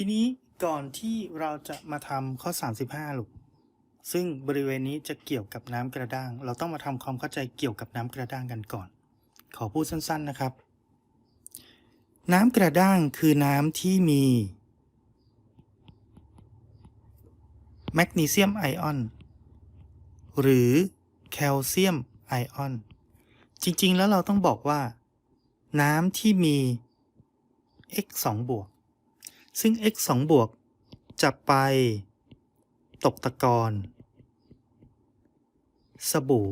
ทีนี้ก่อนที่เราจะมาทำข้อ 35ลูกซึ่งบริเวณนี้จะเกี่ยวกับน้ำกระด้าง เราต้องมาทำความเข้าใจเกี่ยวกับน้ำกระด้างกันก่อน ขอพูดสั้นๆนะครับ น้ำกระด้างคือน้ำที่มีแมกนีเซียมไอออน หรือแคลเซียมไอออน จริงๆ แล้วเราต้องบอกว่า น้ำที่มี x 2บวก ซึ่ง x 2บวกจะไป ตกตะกอนสบู่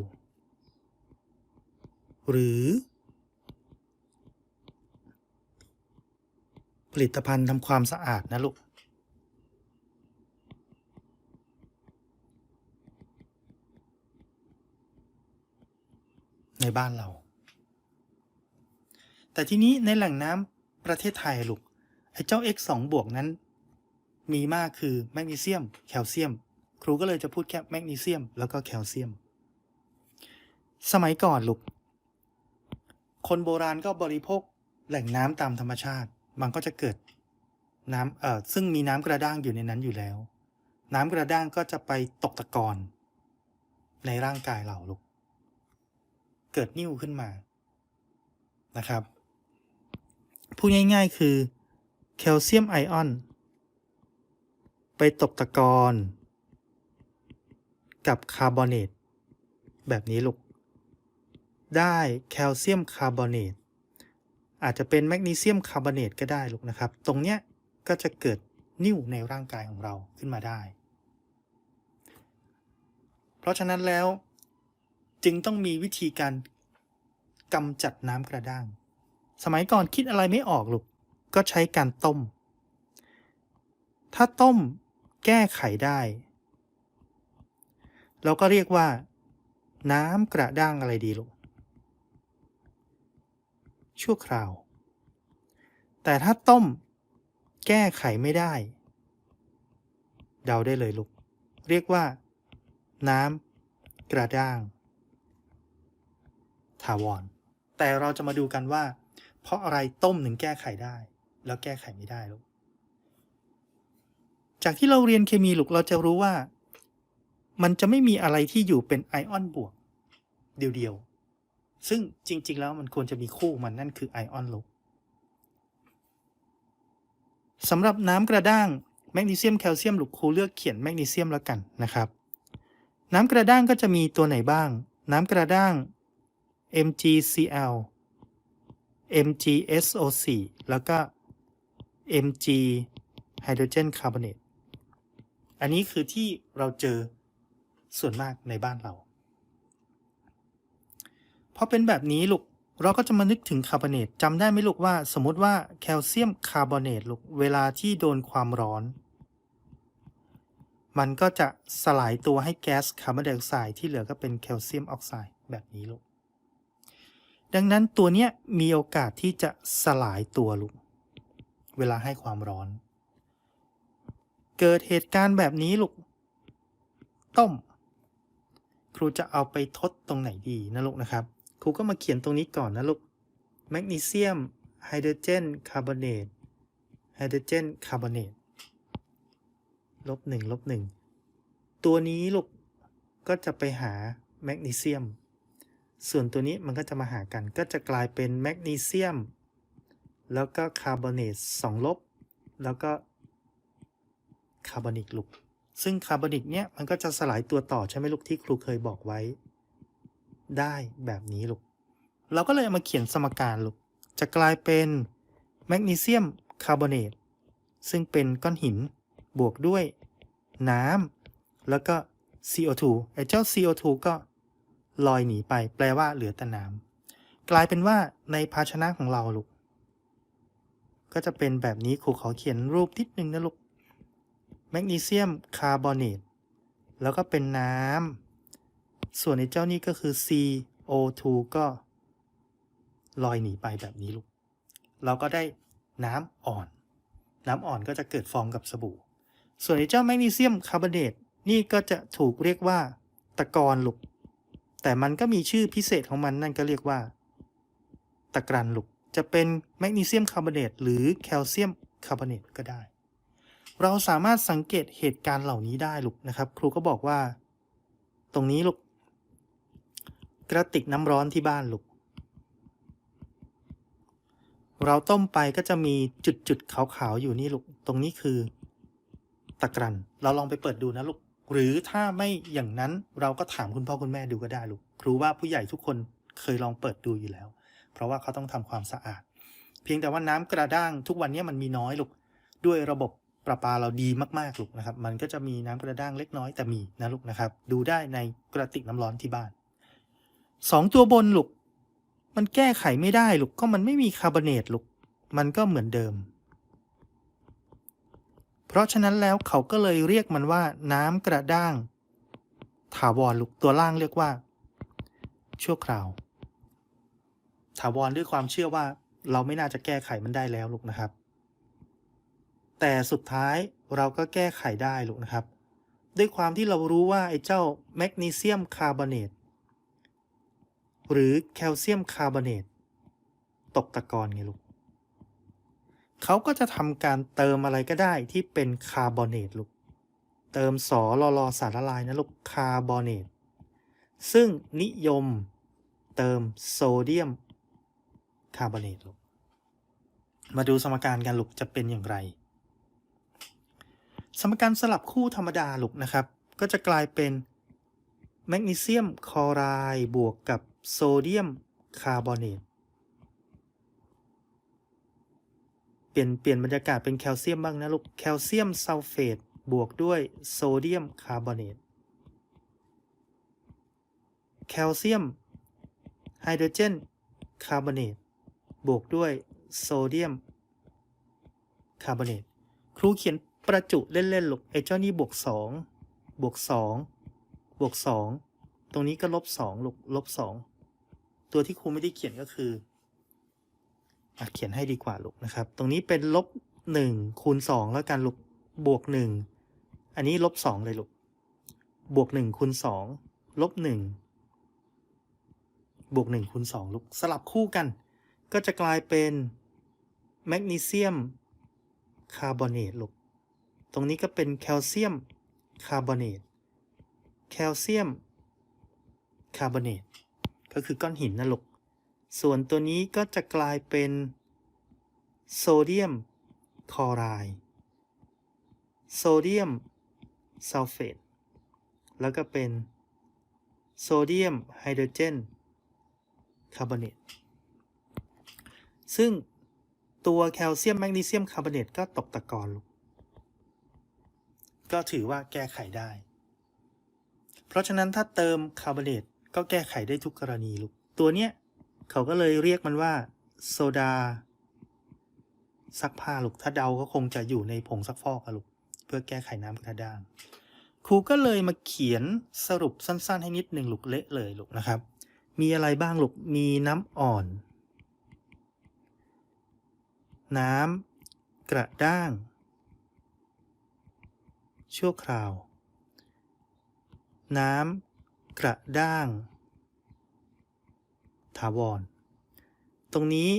หรือ ผลิตภัณฑ์ทำความสะอาดนะลูก ในบ้านเรา แต่ทีนี้ในแหล่งน้ำประเทศไทยลูก ไอ้เจ้า x 2บวกนั้น มีมากคือแมกนีเซียม แคลเซียม ครูก็เลยจะพูดแค่แมกนีเซียม แล้วก็แคลเซียม สมัยก่อนลูก คนโบราณก็บริโภคแหล่งน้ำตามธรรมชาติ มันก็จะเกิดน้ำเอ่อซึ่งมีน้ำกระด้างอยู่ในนั้นอยู่แล้ว น้ำกระด้างก็จะไปตกตะกอนในร่างกายเราลูก เกิดนิ่วขึ้นมานะครับ พูดง่าย ๆ คือ แคลเซียมไอออน ไปตกตะกอนกับคาร์บอเนตแบบนี้ลูก ได้แคลเซียมคาร์บอเนตอาจจะเป็นแมกนีเซียมคาร์บอเนตก็ได้ลูกนะครับ ตรงเนี้ยก็จะเกิดนิ่วในร่างกายของเราขึ้นมาได้ เพราะฉะนั้นแล้วจึงต้องมีวิธีการกำจัดน้ำกระด้าง สมัยก่อนคิดอะไรไม่ออกลูก ก็ใช้การต้ม ถ้าต้มแก้ไขได้ เราก็เรียกว่า น้ำกระด้างอะไรดีลูก ชั่วคราว แต่ถ้าต้มแก้ไขไม่ได้ เดาได้เลยลูก เรียกว่า น้ำกระด้าง ถาวร แต่เราจะมาดูกันว่า เพราะอะไรต้มถึงแก้ไขได้ แล้วแก้ไขไม่ได้ลูกจากที่เราเรียนเคมีลูกเราจะรู้ว่า มันจะไม่มีอะไรที่อยู่เป็นไอออนบวก เดียวๆ ซึ่งจริง ๆ แล้วมันควรจะมีคู่มันนั่นคือไอออนลบสำหรับน้ำกระด้างแมกนีเซียมแคลเซียมลูกครูเลือกเขียนแมกนีเซียมแล้วกันนะครับ น้ำกระด้างก็จะมีตัวไหนบ้าง น้ำกระด้าง MgCl MgSO4 แล้วก็ Mg ไฮโดรเจนคาร์บอเนตอันนี้คือที่เราเจอส่วนมากในบ้านเรา พอเป็นแบบนี้ลูกเราก็จะมานึกถึงคาร์บอเนตจำได้ไหมลูกว่า สมมติว่าแคลเซียมคาร์บอเนตลูกเวลาที่โดนความร้อน มันก็จะสลายตัวให้แก๊สคาร์บอนไดออกไซด์ที่เหลือก็เป็นแคลเซียมออกไซด์แบบนี้ลูกดังนั้นตัวเนี้ยมีโอกาสที่จะสลายตัวลูก เวลาให้ความร้อน เกิดเหตุการณ์แบบนี้ลูก ต้ม ครูจะเอาไปทดตรงไหนดีนะลูกนะครับ ครูก็มาเขียนตรงนี้ก่อนนะลูก แมกนีเซียมไฮโดรเจนคาร์บอเนตไฮโดรเจนคาร์บอเนตลบหนึ่งลบหนึ่งตัวนี้ลูกก็จะไปหาแมกนีเซียม ส่วนตัวนี้มันก็จะมาหากันก็จะกลายเป็นแมกนีเซียม แล้วก็คาร์บอเนตสองลบ แล้วก็คาร์บอนิกลูก ซึ่งคาร์บอนิกเนี่ยมันก็จะสลายตัวต่อใช่ไหมลูกที่ครูเคยบอกไว้ ได้แบบนี้ลูก เราก็เลยเอามาเขียนสมการลูก จะกลายเป็นแมกนีเซียมคาร์บอเนตซึ่งเป็นก้อนหินบวกด้วยน้ำแล้วก็ CO2 ไอ้เจ้า CO2 ก็ลอยหนีไป แปลว่าเหลือแต่น้ำกลายเป็นว่าในภาชนะของเราลูก ก็จะเป็นแบบนี้ครูขอเขียนรูปนิดนึงนะลูกแมกนีเซียมคาร์บอเนตแล้วก็เป็นน้ำส่วนในเจ้านี้ก็คือ CO2 ก็ลอยหนีไปแบบนี้ลูก เราก็ได้น้ำอ่อน น้ำอ่อนก็จะเกิดฟองกับสบู่ ส่วนไอ้เจ้าแมกนีเซียมคาร์บอเนตนี่ก็จะถูกเรียกว่าตะกอนลูก แต่มันก็มีชื่อพิเศษของมันนั่นก็เรียกว่า ตะกรันลูก จะเป็นแมกนีเซียมคาร์บอเนตหรือแคลเซียมคาร์บอเนตก็ได้ เราสามารถสังเกตเหตุการณ์เหล่านี้ได้ลูกนะครับ ครูก็บอกว่า ตรงนี้ลูกกระติกน้ำร้อนที่บ้านลูกเราต้มไปก็จะมีจุดๆขาวๆอยู่นี่ลูก ตรงนี้คือตะกรัน เราลองไปเปิดดูนะลูก หรือถ้าไม่อย่างนั้นเราก็ถามคุณพ่อคุณแม่ดูก็ได้ลูก ครูว่าผู้ใหญ่ทุกคนเคยลองเปิดดูอยู่แล้ว เพราะว่าเขาต้องทำความสะอาด เพียงแต่ว่าน้ำกระด้างทุกวันนี้มันมีน้อยลูกด้วยระบบประปาเราดีมากๆลูกนะครับ มันก็จะมีน้ำกระด้างเล็กน้อยแต่มีนะลูกนะครับ ดูได้ในกระติกน้ำร้อนที่บ้านสองตัวบนลูกมันแก้ไขไม่ได้ลูกก็มันไม่มีคาร์บอเนตลูกมันก็เหมือนเดิม เพราะฉะนั้นแล้วเขาก็เลยเรียกมันว่าน้ำกระด้าง ถาวรลูกตัวล่างเรียกว่า ชั่วคราว ถาวรด้วยความเชื่อว่าเราไม่น่าจะแก้ไขมันได้แล้วลูกนะครับ แต่สุดท้ายเราก็แก้ไขได้ลูกนะครับ ด้วยความที่เรารู้ว่าไอ้เจ้าแมกนีเซียมคาร์บอเนตหรือแคลเซียมคาร์บอเนตตกตะกอนไงลูกเขาก็จะทำการเติมอะไรก็ได้ที่เป็นคาร์บอเนตลูก เติมสอรอรอสารละลายนะลูกคาร์บอเนตซึ่งนิยมเติมโซเดียม คาร์บอเนตลูกมาดูสมการกันลูกจะเป็นอย่างไร สมการสลับคู่ธรรมดาลูกนะครับ ก็จะกลายเป็นแมกนีเซียมคลอไรด์บวกกับโซเดียมคาร์บอเนตเปลี่ยนเปลี่ยนบรรยากาศเป็นแคลเซียมบ้างนะลูกแคลเซียมซัลเฟตบวกด้วยโซเดียมคาร์บอเนตแคลเซียมไฮโดรเจนคาร์บอเนต บวกด้วยโซเดียมคาร์บอเนตครูเขียนประจุเล่นๆหลกไอ้เจ้านี่บวกสองบวกสองบวกสองตรงนี้ก็ลบสองลูกลบสองตัวที่ครูไม่ได้เขียนก็คืออเขียนให้ดีกว่าลูกนะครับ ตรงนี้เป็นลบหนึ่งคูณสองแล้วกันลูกบวกหนึ่งอันนี้ลบสองเลยลูกบวกหนึ่งคูณสองลบหนึ่งบวกหนึ่งคูณสองลูกสลับคู่กัน ก็จะกลายเป็นแมกนีเซียมคาร์บอเนตลูก ตรงนี้ก็เป็นแคลเซียมคาร์บอเนต แคลเซียมคาร์บอเนต ก็คือก้อนหินนะลูก ส่วนตัวนี้ก็จะกลายเป็นโซเดียมคลอไรด์โซเดียมซัลเฟต แล้วก็เป็นโซเดียมไฮโดรเจนคาร์บอเนต ซึ่งตัวแคลเซียมแมกนีเซียมคาร์บอเนตก็ตกตะกอนลูกก็ถือว่าแก้ไขได้ เพราะฉะนั้นถ้าเติมคาร์บอเนตก็แก้ไขได้ทุกกรณีลูก ตัวเนี้ยเขาก็เลยเรียกมันว่าโซดาซักผ้าลูก ถ้าเดาก็คงจะอยู่ในผงซักฟอกอะลูก เพื่อแก้ไขน้ำกระด้างครูก็เลยมาเขียนสรุปสั้นๆ ให้นิดหนึ่งลูกเละเลยลูกนะครับ มีอะไรบ้างลูก มีน้ำอ่อน น้ำ กระด้าง ชั่วคราว น้ำ กระด้าง ถาวร ตรงนี้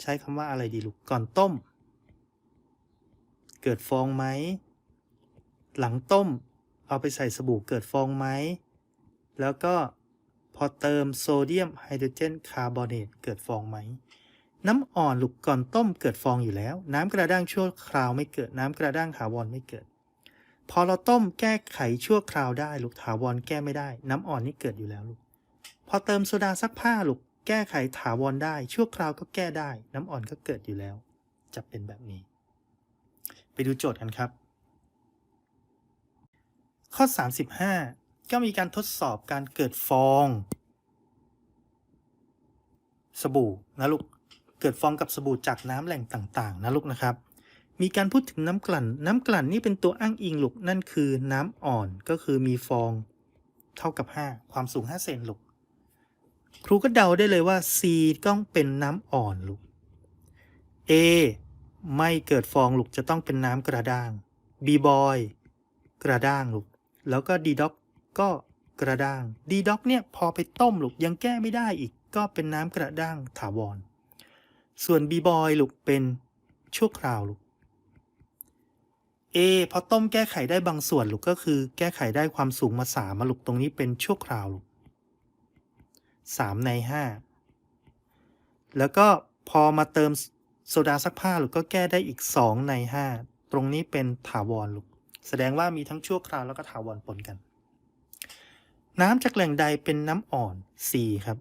ใช้คำว่าอะไรดีลูก ก่อนต้ม เกิดฟองไหม หลังต้ม เอาไปใส่สบู่เกิดฟองไหม แล้วก็พอเติมโซเดียมไฮโดรเจนคาร์บอเนตเกิดฟองไหม น้ำอ่อนหลูกก่อนต้มเกิดฟองอยู่แล้ว น้ำกระด้างชั่วคราวไม่เกิด น้ำกระด้างถาวรไม่เกิด พอเราต้มแก้ไขชั่วคราวได้ลูกถาวรแก้ไม่ได้ น้ำอ่อนนี่เกิดอยู่แล้วลูก พอเติมโซดาซักผ้าลูกแก้ไขถาวรได้ ชั่วคราวก็แก้ได้ น้ำอ่อนก็เกิดอยู่แล้ว จะเป็นแบบนี้ ไปดูโจทย์กันครับ ข้อ 35 ก็มีการทดสอบการเกิดฟอง สบู่นะลูก เกิดฟองกับสบู่จากน้ำแหล่งต่างๆ นะลูกนะครับ มีการพูดถึงน้ำกลั่น น้ำกลั่นนี่เป็นตัวอ้างอิงลูกนั่นคือน้ำอ่อนก็คือมีฟองเท่ากับ 5 ความสูง 5 เซนลูกครูก็เดาได้เลยว่า C ต้องเป็นน้ำอ่อนลูก A ไม่เกิดฟองลูกจะต้องเป็นน้ำกระด้าง B boy กระด้างลูก แล้วก็ D dog ก็กระด้าง D dog เนี่ยพอไปต้มลูกยังแก้ไม่ได้อีกก็เป็นน้ำกระด้างถาวร ส่วน B boy ลูกเป็นชั่วคราวลูก A พอต้มแก้ไขได้บางส่วนลูกก็คือ แก้ไขได้ความสูงมาสามมาลูกตรงนี้เป็นชั่วคราวลูกสามในห้าแล้วก็พอมาเติมโซดาซักผ้าลูกก็แก้ได้อีกสองในห้าตรงนี้เป็นถาวรลูกแสดงว่ามีทั้งชั่วคราวแล้วก็ถาวรปนกัน น้ำจากแหล่งใดเป็นน้ำอ่อน C ครับ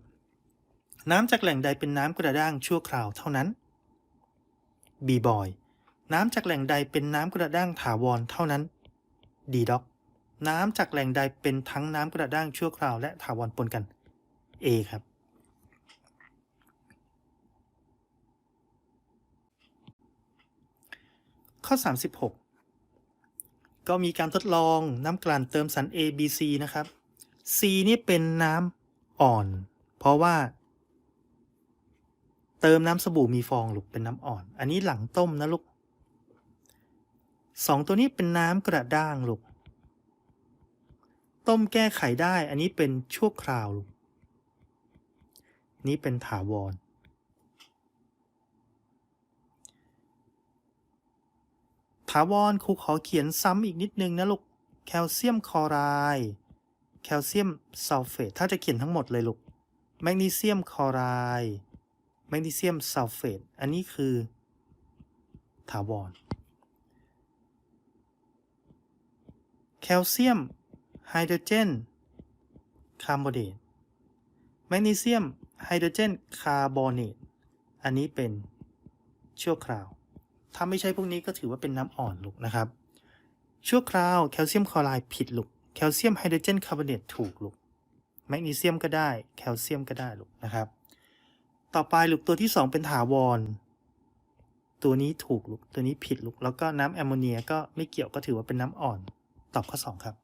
น้ำจากแหล่งใดเป็นน้ำกระด้างชั่วคราวเท่านั้น B บอย น้ำจากแหล่งใดเป็นน้ำกระด้างถาวรเท่านั้น D ด็อก น้ำจากแหล่งใดเป็นทั้งน้ำกระด้างชั่วคราวและถาวรปนกัน A ครับ ข้อ 36 ก็มีการทดลองน้ำกลั่นเติมสาร A B C นะครับ C นี่เป็นน้ำอ่อน เพราะว่า เติมน้ำสบู่มีฟองลูกเป็นน้ำอ่อน อันนี้หลังต้มนะลูกสองตัวนี้เป็นน้ำกระด้างลูก ต้มแก้ไขได้ อันนี้เป็นชั่วคราวลูก นี่เป็นถาวร ถาวรครูขอเขียนซ้ำอีกนิดนึงนะลูก แคลเซียมคลอไรด์แคลเซียมซัลเฟต ถ้าจะเขียนทั้งหมดเลยลูก แมกนีเซียมคลอไรด์ แมกนีเซียมซัลเฟตอันนี้คือ ถาวร แคลเซียมไฮโดรเจนคาร์บอเนตแมกนีเซียมไฮโดรเจนคาร์บอเนตอันนี้เป็นชั่วคราว ถ้าไม่ใช่พวกนี้ก็ถือว่าเป็นน้ำอ่อนลูกนะครับ ชั่วคราวแคลเซียมคลอไรด์ผิดลูก แคลเซียมไฮโดรเจนคาร์บอเนตถูกลูก แมกนีเซียมก็ได้ แคลเซียมก็ได้ลูกนะครับ ต่อไปลูกตัวที่ 2 เป็นถาวร ตัวนี้ถูกลูกตัวนี้ผิดลูกแล้วก็น้ำแอมโมเนียก็ไม่เกี่ยวก็ถือว่าเป็นน้ำอ่อน ตอบข้อ 2 ครับ